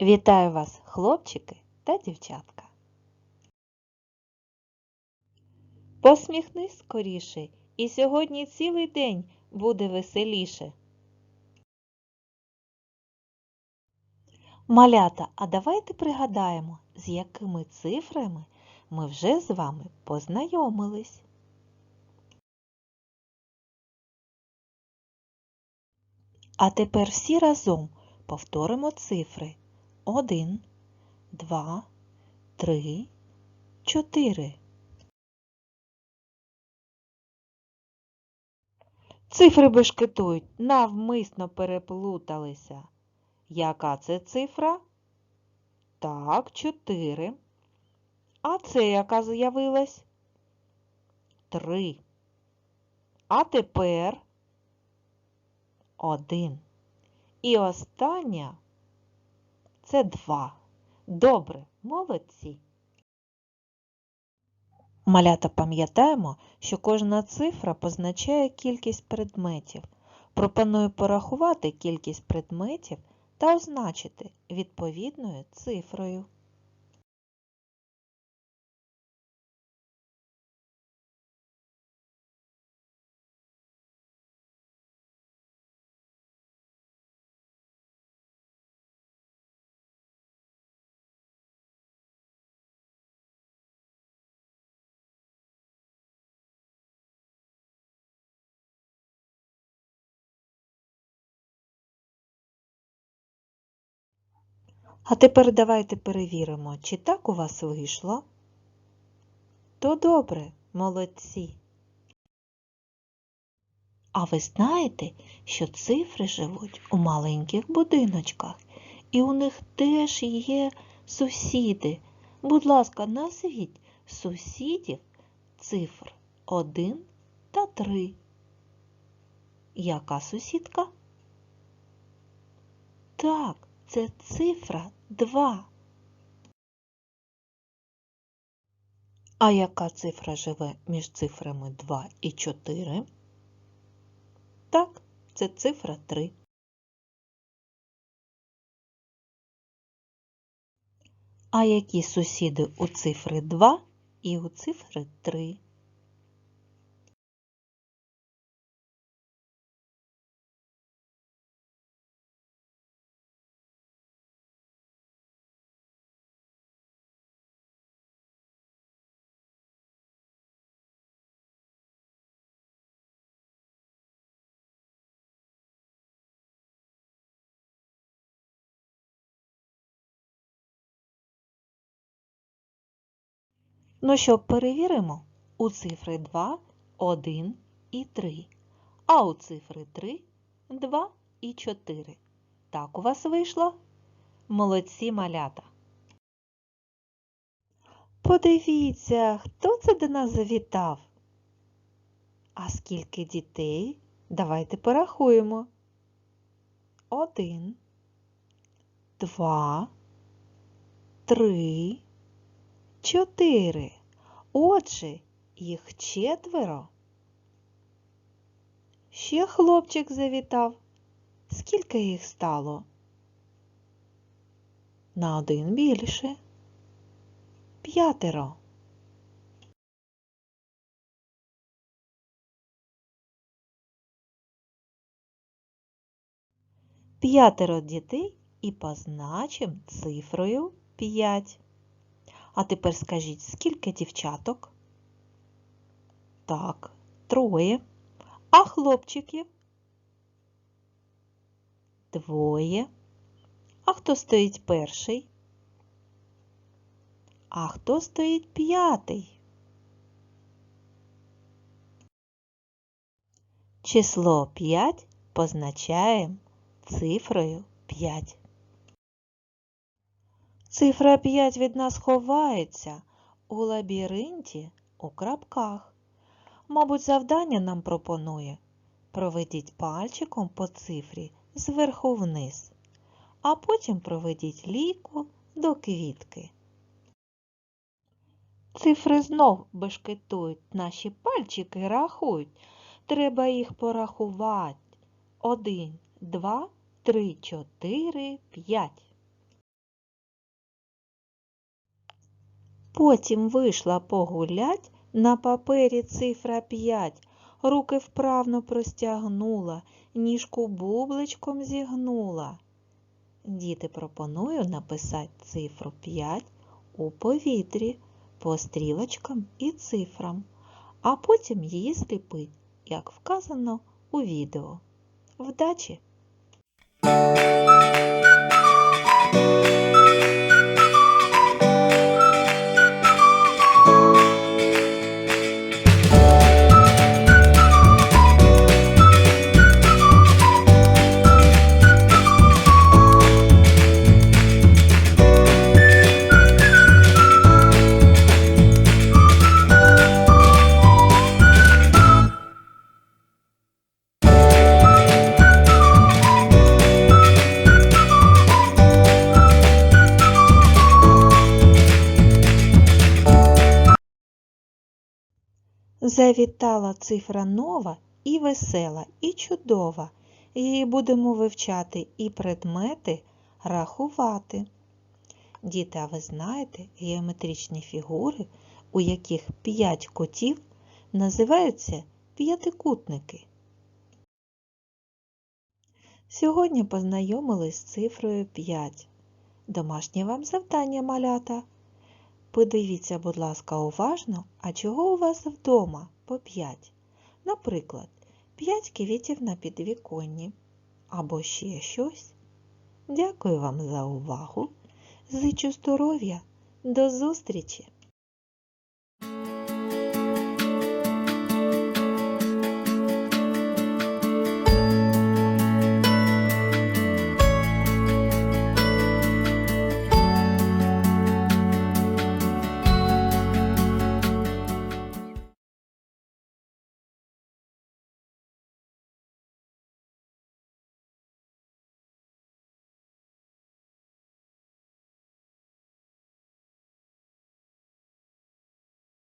Вітаю вас, хлопчики та дівчатка. Посміхнись скоріше, і сьогодні цілий день буде веселіше. Малята, а давайте пригадаємо, з якими цифрами ми вже з вами познайомились. А тепер всі разом повторимо цифри 1, 2, 3, 4. Цифри бешкетують, навмисно переплуталися. Яка це цифра? Так, 4. А це яка з'явилась? 3. А тепер 1. І остання це 2. Добре, молодці. Малята пам'ятаємо, що кожна цифра позначає кількість предметів. Пропоную порахувати кількість предметів та означити відповідною цифрою. А тепер давайте перевіримо, чи так у вас вийшло. То добре, молодці. А ви знаєте, що цифри живуть у маленьких будиночках, і у них теж є сусіди. Будь ласка, назвіть сусідів цифр 1 та 3. Яка сусідка? Так, це цифра 2. А яка цифра живе між цифрами 2 і 4? Так, це цифра 3. А які сусіди у цифри 2 і у цифри 3? Ну що, перевіримо? У цифри 2, 1 і 3. А у цифри 3, 2 і 4. Так у вас вийшло? Молодці малята. Подивіться, хто це до нас завітав? А скільки дітей? Давайте порахуємо. Один, два, три, чотири. Отже, їх четверо. Ще хлопчик завітав. Скільки їх стало? На один більше. П'ятеро. П'ятеро дітей і позначим цифрою 5. А тепер скажіть, скільки дівчаток? Так, троє. А хлопчиків? Двоє. А хто стоїть перший? А хто стоїть п'ятий? Число 5 позначаємо цифрою 5. Цифра 5 від нас ховається у лабіринті у крапках. Мабуть, завдання нам пропонує. Проведіть пальчиком по цифрі зверху вниз, а потім проведіть лійку до квітки. Цифри знов бешкетують, наші пальчики рахують. Треба їх порахувати. Один, два, три, чотири, п'ять. Потім вийшла погулять, на папері цифра 5, руки вправно простягнула, ніжку бубличком зігнула. Діти пропоную написати цифру 5 у повітрі по стрілочкам і цифрам, а потім її сліпить, як вказано у відео. Вдачі! Завітала цифра нова і весела, і чудова. Її будемо вивчати і предмети рахувати. Діти, а ви знаєте геометричні фігури, у яких 5 кутів називаються п'ятикутники. Сьогодні познайомились з цифрою 5. Домашнє вам завдання малята. Подивіться, будь ласка, уважно, а чого у вас вдома по 5? Наприклад, 5 квітів на підвіконні або ще щось. Дякую вам за увагу. Зичу здоров'я. До зустрічі!